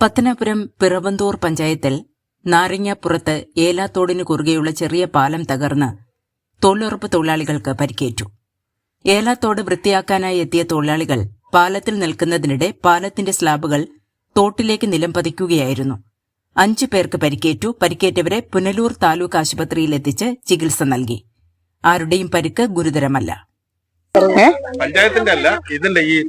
പത്തനാപുരം പിറവന്തൂർ പഞ്ചായത്തിൽ നാരങ്ങാപ്പുറത്ത് ഏലാത്തോടിനു കുറുകെയുള്ള ചെറിയ പാലം തകർന്ന് തൊഴിലുറപ്പ് തൊഴിലാളികൾക്ക് പരിക്കേറ്റു. ഏലാത്തോട് വൃത്തിയാക്കാനായി എത്തിയ തൊഴിലാളികൾ പാലത്തിൽ നിൽക്കുന്നതിനിടെ പാലത്തിന്റെ സ്ലാബുകൾ തോട്ടിലേക്ക് നിലം പതിക്കുകയായിരുന്നു. അഞ്ചു പേർക്ക് പരിക്കേറ്റു. പരിക്കേറ്റവരെ പുനലൂർ താലൂക്ക് ആശുപത്രിയിൽ എത്തിച്ച് ചികിത്സ നൽകി. ആരുടെയും പരിക്ക് ഗുരുതരമല്ല. പഞ്ചായത്തിന്റെ അല്ല ഇതിന്റെ ഈ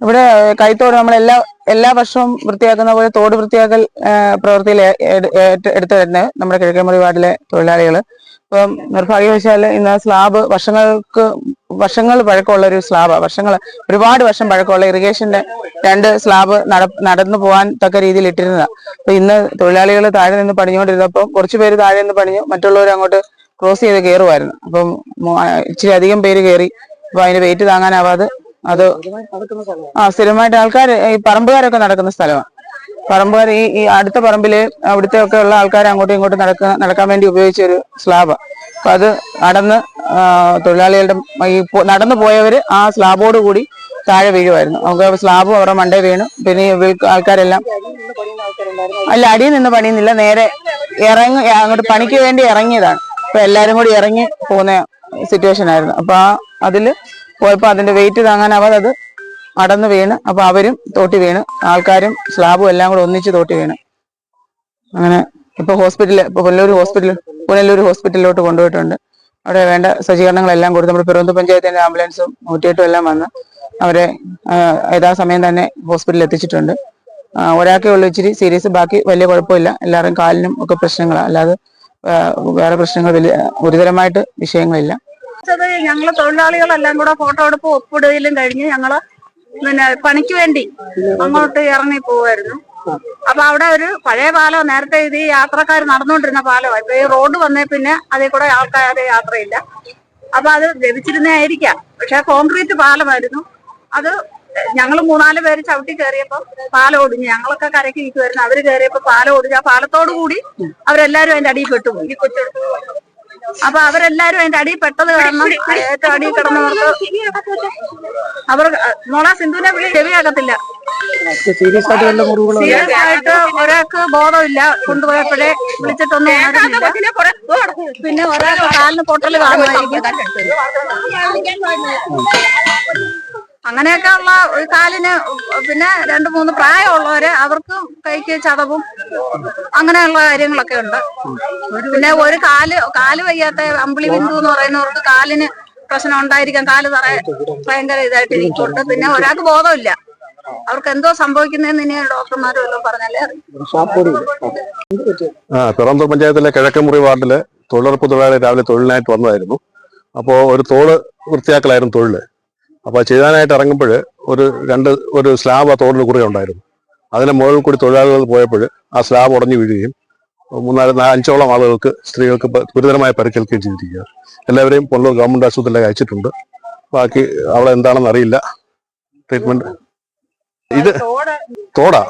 ഇവിടെ കൈത്തോട് നമ്മൾ എല്ലാ എല്ലാ വർഷവും വൃത്തിയാക്കുന്ന പോലെ തോട് വൃത്തിയാക്കൽ പ്രവൃത്തിയിൽ എടുത്തു വരുന്നത് നമ്മുടെ കിഴക്കേമുറി വാർഡിലെ തൊഴിലാളികൾ ഇപ്പം നിർഭാഗ്യവശാൽ ഇന്ന് സ്ലാബ് വർഷങ്ങൾക്ക് വർഷങ്ങൾ പഴക്കമുള്ള ഒരു സ്ലാബാണ് വർഷങ്ങൾ ഒരുപാട് വർഷം പഴക്കമുള്ള ഇറിഗേഷന്റെ രണ്ട് സ്ലാബ് നടന്നു പോകാൻ തക്ക രീതിയിൽ ഇട്ടിരുന്നതാണ് അപ്പൊ ഇന്ന് തൊഴിലാളികൾ താഴെ നിന്ന് പണിഞ്ഞുകൊണ്ടിരുന്നപ്പോൾ കുറച്ചു പേര് താഴെ നിന്ന് പണിഞ്ഞു മറ്റുള്ളവർ അങ്ങോട്ട് ക്രോസ് ചെയ്ത് കയറുമായിരുന്നു അപ്പം ഇച്ചിരി അധികം പേര് കയറി അപ്പൊ അതിന്റെ വെയിറ്റ് താങ്ങാനാവാതെ അത് ആ സ്ഥിരമായിട്ട് ആൾക്കാർ ഈ പറമ്പുകാരൊക്കെ നടക്കുന്ന സ്ഥലമാണ് പറമ്പുകാർ ഈ ഈ അടുത്ത പറമ്പിൽ അവിടുത്തെ ഒക്കെ ഉള്ള ആൾക്കാർ അങ്ങോട്ടും ഇങ്ങോട്ടും നടക്കാൻ നടക്കാൻ വേണ്ടി ഉപയോഗിച്ച ഒരു സ്ലാബാണ് അപ്പൊ അത് നടന്ന് തൊഴിലാളികളുടെ ഈ നടന്നു പോയവര് ആ സ്ലാബോട് കൂടി താഴെ വീഴുമായിരുന്നു അവർക്ക് സ്ലാബും അവരുടെ മണ്ടേ വീണു. പിന്നെ ആൾക്കാരെല്ലാം അല്ല അടിയിൽ നിന്ന് പണിയുന്നില്ല. നേരെ ഇറങ്ങി അങ്ങോട്ട് പണിക്ക് വേണ്ടി ഇറങ്ങിയതാണ്. അപ്പൊ എല്ലാരും കൂടി ഇറങ്ങി പോകുന്ന സിറ്റുവേഷൻ ആയിരുന്നു. അപ്പൊ ആ അതിൽ പോയപ്പോ അതിന്റെ വെയിറ്റ് താങ്ങാനാവാതെ അത് അടന്ന് വീണ്. അപ്പോൾ അവരും തോട്ടി വീണ്. ആൾക്കാരും സ്ലാബും എല്ലാം കൂടെ ഒന്നിച്ച് തോട്ടി വീണ്. അങ്ങനെ ഇപ്പോൾ ഹോസ്പിറ്റലിൽ ഇപ്പോൾ പുനലൂർ ഹോസ്പിറ്റൽ പുനലൂർ ഹോസ്പിറ്റലിലോട്ട് കൊണ്ടുപോയിട്ടുണ്ട്. അവിടെ വേണ്ട സജ്ജീകരണങ്ങളെല്ലാം കൊടുത്ത് നമ്മുടെ പിറവന്തു പഞ്ചായത്തിന്റെ ആംബുലൻസും നൂറ്റിയെട്ടും എല്ലാം വന്ന് അവരെ യഥാസമയം തന്നെ ഹോസ്പിറ്റലിൽ എത്തിച്ചിട്ടുണ്ട്. ഒരാൾക്കേ ഉള്ളൂ ഇച്ചിരി സീരിയസ് ബാക്കി വലിയ കുഴപ്പമില്ല. എല്ലാവരും കാലിനും ഒക്കെ പ്രശ്നങ്ങളാണ് അല്ലാതെ വേറെ പ്രശ്നങ്ങൾ വലിയ ഗുരുതരമായിട്ട് വിഷയങ്ങളില്ല. വെച്ചത് ഞങ്ങൾ തൊഴിലാളികളെല്ലാം കൂടെ ഫോട്ടോ എടുപ്പ് ഒപ്പിടുകയിലും കഴിഞ്ഞ് ഞങ്ങൾ പിന്നെ പണിക്ക് വേണ്ടി അങ്ങോട്ട് ഇറങ്ങി പോവായിരുന്നു. അപ്പൊ അവിടെ ഒരു പഴയ പാലം നേരത്തെ ഇത് യാത്രക്കാർ നടന്നുകൊണ്ടിരുന്ന പാലമാണ് ഇപ്പൊ ഈ റോഡ് വന്നേ പിന്നെ അതിൽ കൂടെ ആൾക്കാർ യാത്രയില്ല. അപ്പൊ അത് ലഭിച്ചിരുന്നതായിരിക്കാം. പക്ഷെ കോൺക്രീറ്റ് പാലമായിരുന്നു. അത് ഞങ്ങൾ മൂന്നാൽ പേര് ചവിട്ടി കയറിയപ്പോ പാലം ഒടിഞ്ഞു ഞങ്ങളൊക്കെ കരയ്ക്ക് നിൽക്കുമായിരുന്നു അവർ കയറിയപ്പോ പാലം ഒടിഞ്ഞു ആ പാലത്തോടു കൂടി അവരെല്ലാരും അതിന്റെ അടിയിൽ പെട്ടുപോയി. അപ്പൊ അവരെല്ലാരും അതിന്റെ അടിയിൽ പെട്ടത് കാരണം ഏറ്റവും അടിയിൽ കിടന്നവർക്ക് അവർ മോളാ സിന്ധുവിനെ വിളി ചെവിയാകത്തില്ല സീരിയസ് ആയിട്ട് ഒരാൾക്ക് ബോധമില്ല കൊണ്ടുപോയപ്പോഴേ വിളിച്ചിട്ടൊന്നും ഉണരുന്നില്ല. പിന്നെ ഒരാൾക്ക് കാലിന് പൊട്ടൽ കാണുമായിരിക്കും. അങ്ങനെയൊക്കെ ഉള്ള ഒരു കാലിന് പിന്നെ രണ്ട് മൂന്ന് പ്രായമുള്ളവര് അവർക്കും കൈക്ക് ചതവും അങ്ങനെയുള്ള കാര്യങ്ങളൊക്കെ ഉണ്ട്. പിന്നെ ഒരു കാൽ കാൽ വയ്യാത്ത അമ്പിളി ബിന്ദു എന്ന് പറയുന്നവർക്ക് കാലിന് പ്രശ്നം ഉണ്ടായിരിക്കാം. കാൽ തറ ഭയങ്കര ഇതായിട്ട് ഇരിക്കുന്നുണ്ട്. പിന്നെ ഒരാൾക്ക് ബോധമില്ല. അവർക്ക് എന്തോ സംഭവിക്കുന്നതെന്ന് ഇനി ഡോക്ടർമാരും എല്ലാം പറഞ്ഞല്ലേ ആ പിറന്തൂർ പഞ്ചായത്തിലെ കിഴക്കമുറി വാർഡിൽ തൊഴിലുറപ്പ് തൊഴിലാളി രാവിലെ തൊഴിലിനായിട്ട് വന്നതായിരുന്നു. അപ്പോ ഒരു തോൾ വൃത്തിയാക്കലായിരുന്നു തൊഴിൽ. അപ്പോൾ ചെയ്യാനായിട്ട് ഇറങ്ങുമ്പോൾ ഒരു രണ്ട് ഒരു സ്ലാബ് ആ തോടിന് കുറുകെ ഉണ്ടായിരുന്നു. അതിന്റെ മുകളിൽ കൂടി തൊഴിലാളികൾ പോയപ്പോൾ ആ സ്ലാബ് ഉടഞ്ഞു വീഴുകയും മൂന്നാൽ നാല് അഞ്ചോളം ആളുകൾക്ക് സ്ത്രീകൾക്ക് ഗുരുതരമായ പരിക്കേൽക്കുകയും ചെയ്തിരിക്കുക എല്ലാവരെയും പൊള്ളൂർ ഗവൺമെന്റ് ആശുപത്രിയിലേക്ക് അയച്ചിട്ടുണ്ട്. ബാക്കി അവിടെ എന്താണെന്ന് അറിയില്ല. ട്രീറ്റ്മെന്റ് ഇത് തോടാ?